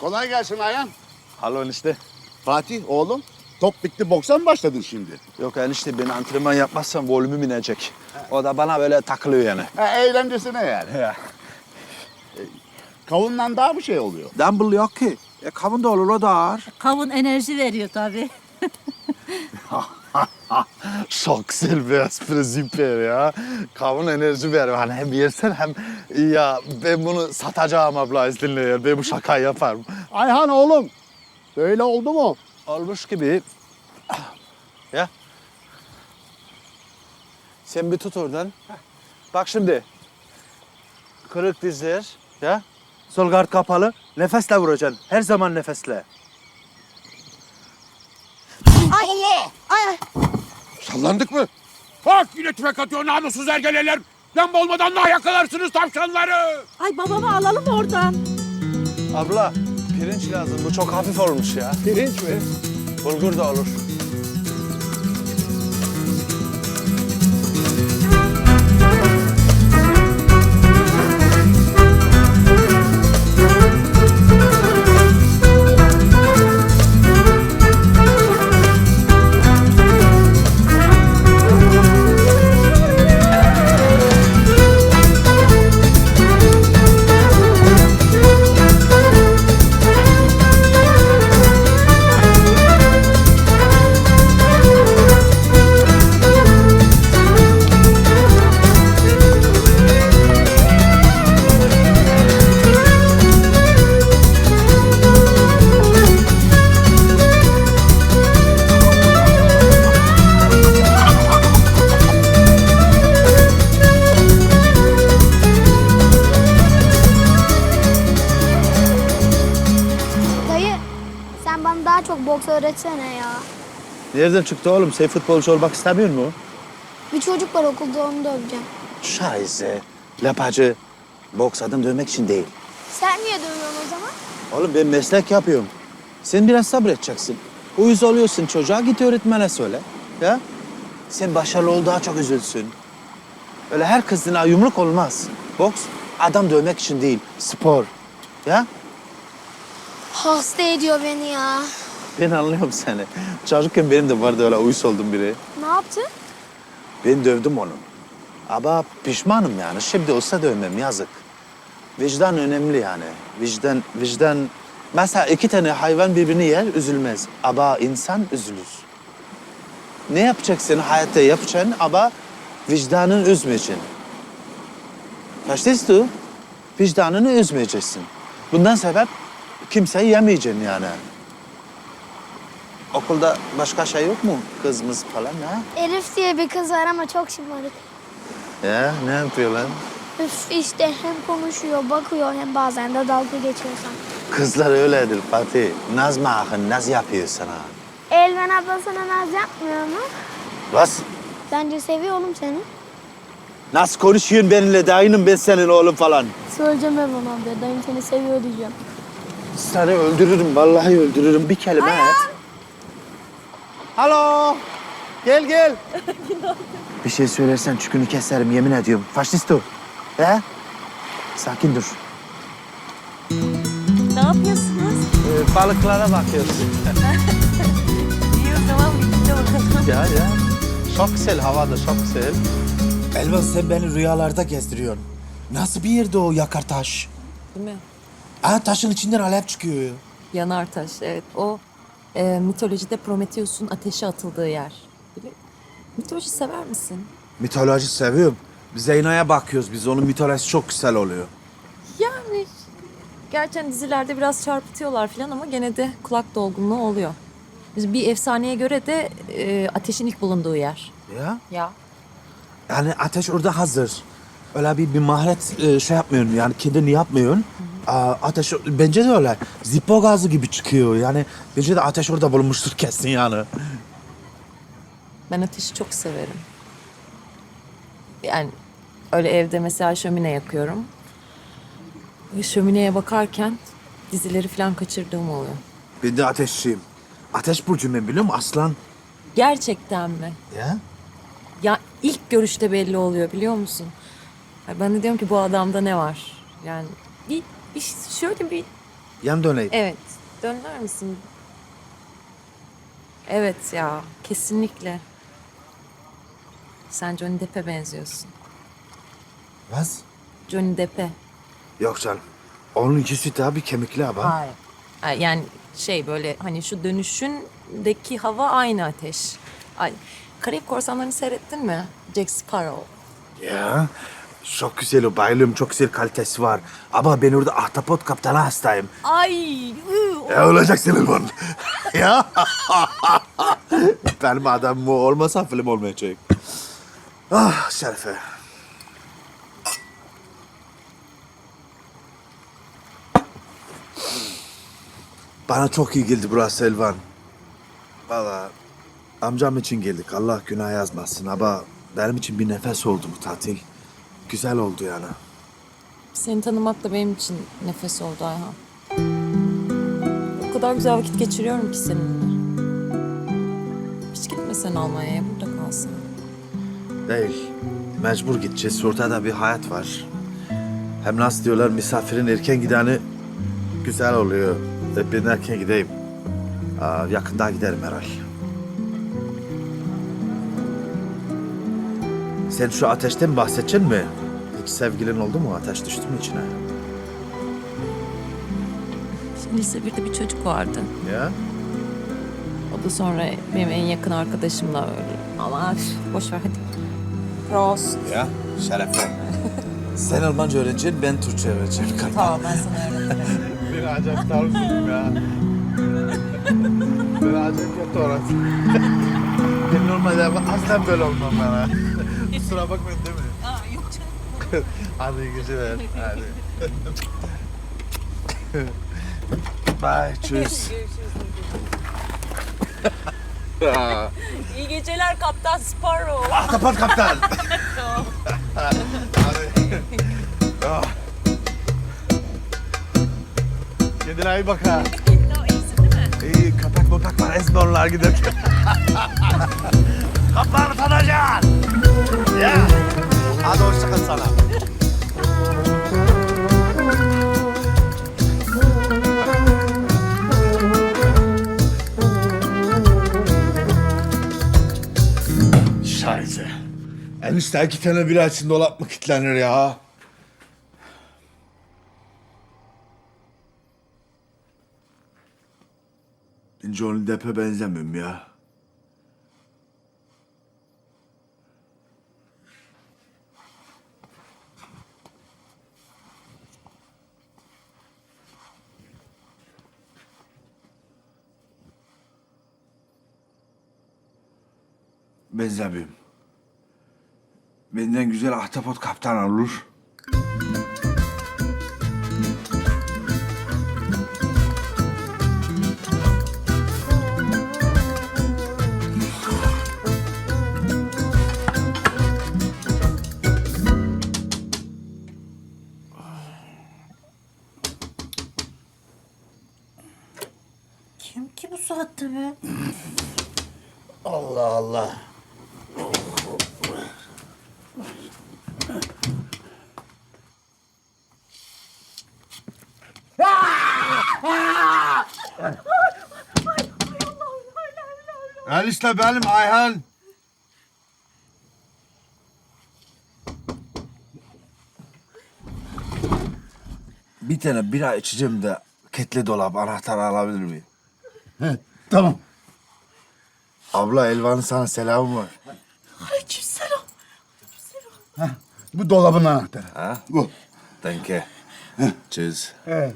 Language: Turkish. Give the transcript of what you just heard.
Kolay gelsin Ayhan. Alo enişte. Fatih oğlum. Top bitti boksa mı başladın şimdi? Yok enişte ben antrenman yapmazsam volümüm inecek. O da bana böyle takılıyor yani. Ha, eğlencesine yani. Ya. Kavundan daha bir şey oluyor. Dumble yok ki. E kavun da olur o da ağır. Kavun enerji veriyor tabii. Çok güzel bir espri süper ya. Kavun enerji veriyor. Hani hem yersen hem ya ben bunu satacağım abla izninle ya. Ben bu şakayı yaparım. Ayhan oğlum. Böyle oldu mu? Olmuş gibi. Ya. Sen bir tut oradan. Bak şimdi. Kırık dizler. Ya. Sol gard kapalı. Nefesle vuracaksın. Her zaman nefesle. Allah! Ay, Sallandık mı? Bak yine tüfek atıyor namussuz ergeleler. Lamba olmadan daha yakalarsınız tavşanları. ay babamı alalım oradan. Abla pirinç lazım. Bu çok hafif olmuş ya. Pirinç mi? Bulgur da olur. Sen bana daha çok boks öğretsene ya. Nereden çıktı oğlum? Sen futbolcu olmak istemiyor mu? Bir çocuk var okulda onu döveceğim. Şahise. Lapacı. Boks adam dövmek için değil. Sen niye dövüyorsun o zaman? Oğlum ben meslek yapıyorum. Sen biraz sabredeceksin. Uyuz oluyorsun çocuğa git öğretmene söyle. Ya? Sen başarılı ol daha çok üzülsün. Öyle her kızına yumruk olmaz. Boks adam dövmek için değil, spor. Ya? Hasta ediyor beni ya. Ben anlıyorum seni. Çocukken benim de vardı öyle uyuz oldum biri. Ne yaptın? Ben dövdüm onu. Ama pişmanım yani. Şimdi olsa dövmem yazık. Vicdan önemli yani. Vicdan, vicdan... Mesela iki tane hayvan birbirini yer, üzülmez. Ama insan üzülür. Ne yapacaksın hayatta yapacaksın ama vicdanın üzmeyeceksin. Verstehst du? Vicdanını üzmeyeceksin. Bundan sebep kimseyi yemeyeceksin yani. Okulda başka şey yok mu? Kızımız falan ha? Elif diye bir kız var ama çok şımarık. Ya ne yapıyor lan? Üf işte hem konuşuyor, bakıyor hem bazen de dalga geçiyor sana. Kızlar öyledir Fatih. Naz mı naz yapıyor sana. Elven abla sana naz yapmıyor mu? Bas. Bence seviyor oğlum seni. Nasıl konuşuyorsun benimle? Dayınım ben senin oğlum falan. Söyleyeceğim Elvan abla, dayım seni seviyor diyeceğim. Seni öldürürüm, vallahi öldürürüm. Bir kelime et. Alo. Gel gel. bir şey söylersen çükünü keserim yemin ediyorum. Faşist o. He? Sakin dur. Ne yapıyorsunuz? Ee, balıklara bakıyoruz. İyi o zaman birlikte bakalım. ya ya. Çok güzel hava da çok güzel. Elvan sen beni rüyalarda gezdiriyorsun. Nasıl bir yerde o yakar taş? Değil mi? Aa taşın içinden alev çıkıyor. Yanartaş, evet. O e, mitolojide Prometheus'un ateşe atıldığı yer. Bili- Mitoloji sever misin? Mitoloji seviyorum. Zeyno'ya bakıyoruz biz. Onun mitolojisi çok güzel oluyor. Yani gerçekten dizilerde biraz çarpıtıyorlar falan ama gene de kulak dolgunluğu oluyor. Biz bir efsaneye göre de e, ateşin ilk bulunduğu yer. Ya? Ya. Yani ateş orada hazır. Öyle bir, bir maharet e, şey yapmıyorsun yani kendini yapmıyorsun. Ateş bence de öyle. Zippo gazı gibi çıkıyor. Yani bence de ateş orada bulunmuştur kesin yani. Ben ateşi çok severim. Yani öyle evde mesela şömine yakıyorum. Ve şömineye bakarken dizileri falan kaçırdığım oluyor. Ben de ateşçiyim. Ateş burcuyum ben biliyor musun? Aslan. Gerçekten mi? Ya? Ya ilk görüşte belli oluyor biliyor musun? Ben de diyorum ki bu adamda ne var? Yani bir, bir şöyle bir Yan döneyim. Evet. Döner misin? Evet ya. Kesinlikle. Sen Johnny Depp'e benziyorsun. Was? Johnny Depp'e. Yok canım. Onun ikisi tabii kemikli ama. Hayır. Ha, Yani şey böyle hani şu dönüşündeki hava aynı ateş. Ay, Karayip Korsanları'nı seyrettin mi? Jack Sparrow. Ya. Çok güzel o. Bayılıyorum. Çok güzel kalitesi var. Ama ben orada ahtapot kaptana hastayım. Ay, ıı, Ya olacak senin var. ya. Benim adamım o olmasa film olmayacak. Ah Şerife. Bana çok iyi geldi burası Elvan. Valla amcam için geldik. Allah günah yazmasın ama benim için bir nefes oldu bu tatil. Güzel oldu yani. Seni tanımak da benim için nefes oldu Ayhan. O kadar güzel vakit geçiriyorum ki seninle. Hiç gitmesen Almanya'ya, burada kalsın. Değil. Mecbur gideceğiz. Ortada bir hayat var. Hem nasıl diyorlar misafirin erken gideni güzel oluyor. E, ben erken gideyim. Aa, yakında giderim herhal. Sen şu ateşten bahsedeceksin mi? Hiç sevgilin oldu mu? Ateş düştü mü içine? Şimdi lise birde bir çocuk vardı. Ya? O da sonra benim en yakın arkadaşımla öyle. Ama üf, boş ver hadi. Prost. Ya şerefe. Sen Almanca öğreneceksin, ben Türkçe öğreneceğim. Tamam ben sana öğretirim. Beni acayip tarzım ya. Beni acayip yaptı orası. ben normalde asla böyle olmam ben ha. Kusura bakmayın değil mi? Aa, yok canım. Hadi iyi geceler. Hadi. Bye, tschüss. İyi geceler Kaptan Sparrow. Ahtapot kaptan. Hadi. Ah. Kendine iyi bak ha. İyi köpek köpek var ezme onlar giderken. Kaplanı tadacaksın. Ya. Hadi hoşça kal sana. Scheiße. Enişte iki tane bira için dolap mı kilitlenir ya? Johnny Depp'e benzemiyorum ya. Benzemiyorum. Benden güzel ahtapot kaptan olur. Kim ki bu saatte be? Allah Allah. Enişte benim Ayhan. Bir tane bira içeceğim de ketli dolap anahtarı alabilir miyim? Tamam. Abla Elvan'ın sana selamı var. Aleykümselam. Bu dolabın anahtarı. Ha? Bu. Danke. Tschüss. Evet.